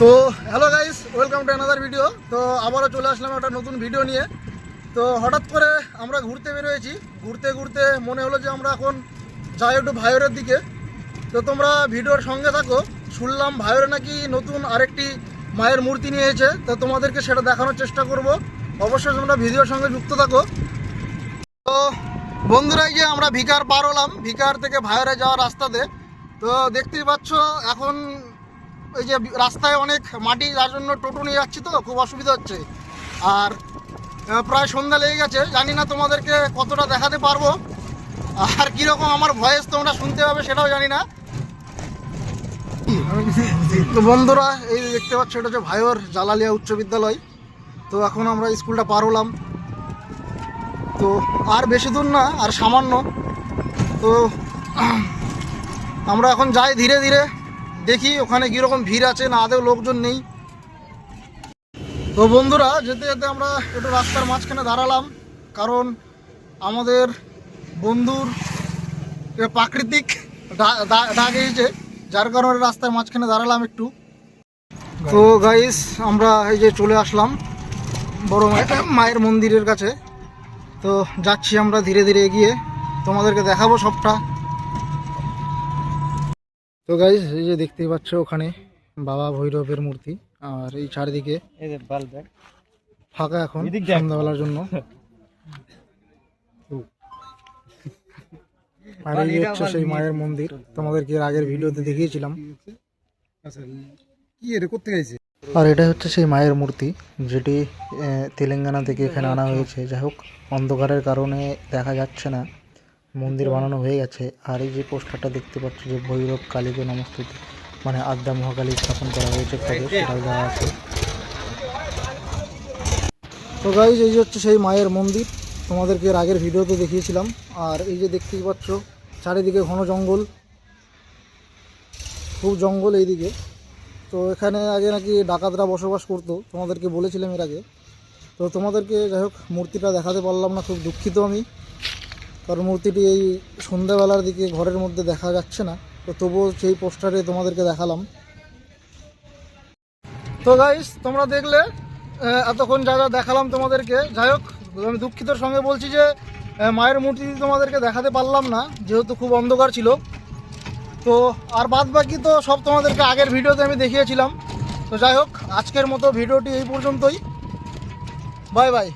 তো hello guys welcome to another video তো আবারও চলে আসলাম একটা নতুন ভিডিও নিয়ে। তো হঠাৎ করে আমরা ঘুরতে বেরোয়েছি। ঘুরতে ঘুরতে মনে হলো যে আমরা এখন যাই একটু ভাইরের দিকে। তো তোমরা ভিডিওর সঙ্গে থাকো। শুনলাম ভাইরে নাকি নতুন আরেকটি মায়ের মূর্তি নিয়েছে তো তোমাদেরকে সেটা দেখানোর চেষ্টা করব। অবশ্যই তোমরা ভিডিওর সঙ্গে যুক্ত থাকো। তো বন্ধুরা, এই যে আমরা ভিকার পার হলাম। ভিকার থেকে ভাইরে যাওয়ার রাস্তাতে। তো দেখতেই পাচ্ছ, এখন এই যে রাস্তায় অনেক মাটি যার জন্য টোটো নিয়ে যাচ্ছি তো, খুব অসুবিধা হচ্ছে। আর প্রায় সন্ধ্যা লেগে গেছে, জানি না তোমাদেরকে কতটা দেখাতে পারব। আর কীরকম আমার ভয়েস তোমরা শুনতে পাবে সেটাও জানি না। তো বন্ধুরা, এই দেখতে পাচ্ছ, এটা হচ্ছে ভাইওর জালালিয়া উচ্চ বিদ্যালয়। তো এখন আমরা স্কুলটা পার হলাম। তো আর বেশি দূর না, আর সামান্য। তো আমরা এখন যাই ধীরে ধীরে। দেখি ওখানে কীরকম ভিড় আছে, না আদেও লোকজন নেই। তো বন্ধুরা, যেতে যেতে আমরা একটু রাস্তার মাঝখানে দাঁড়ালাম, কারণ আমাদের বন্ধুর প্রাকৃতিক ডাক এসেছে, যার কারণে রাস্তার মাঝখানে দাঁড়ালাম একটু। তো গাইস আমরা এই যে চলে আসলাম বড় মায়ের মন্দিরের কাছে। তো যাচ্ছি আমরা ধীরে ধীরে এগিয়ে, তোমাদেরকে দেখাবো সবটা। তো গাইজ এই যে দেখতেই পাচ্ছ ওখানে বাবা ভৈরবের মূর্তি আর এই চারিদিকে ফাঁকা এখন সন্ধ্যাবেলার জন্য। আর এই হচ্ছে সেই মায়ের মন্দির তোমাদেরকে আগের ভিডিওতে দেখিয়েছিলাম। আচ্ছা আর এটা হচ্ছে সেই মায়ের মূর্তি যেটি তেলেঙ্গানা থেকে এখানে আনা হয়েছে। যাই হোক অন্ধকারের কারণে দেখা যাচ্ছে না। মন্দির বানানো হয়ে গেছে। আর এই যে পোস্টারটা দেখতে পাচ্ছ যে ভৈরব কালীকে নমস্তুতি মানে আদ্যা মহাকালী স্থাপন করা হয়েছে পদে সেটাও দেওয়া আছে। তো গাইজ এই যে হচ্ছে সেই মায়ের মন্দির। তোমাদেরকে এর আগের ভিডিওতে দেখিয়েছিলাম। আর এই যে দেখতেই পাচ্ছ চারিদিকে ঘন জঙ্গল। খুব জঙ্গল এইদিকে। তো এখানে আগে নাকি ডাকাতরা বসবাস করতো তোমাদেরকে বলেছিলাম এর আগে। তো তোমাদেরকে যাই হোক মূর্তিটা দেখাতে পারলাম না খুব দুঃখিত আমি। কারণ মূর্তিটি এই সন্ধ্যাবেলার দিকে ঘরের মধ্যে দেখা যাচ্ছে না। তো তবুও সেই পোস্টারে তোমাদেরকে দেখালাম। তো গাইস তোমরা দেখলে এতক্ষণ যা যা দেখালাম তোমাদেরকে। যাই হোক, আমি দুঃখিতর সঙ্গে বলছি যে মায়ের মূর্তিটি তোমাদেরকে দেখাতে পারলাম না, যেহেতু খুব অন্ধকার ছিল। তো আর বাদ বাকি তো সব তোমাদেরকে আগের ভিডিওতে আমি দেখিয়েছিলাম। তো যাই হোক, আজকের মতো ভিডিওটি এই পর্যন্তই। Bye bye.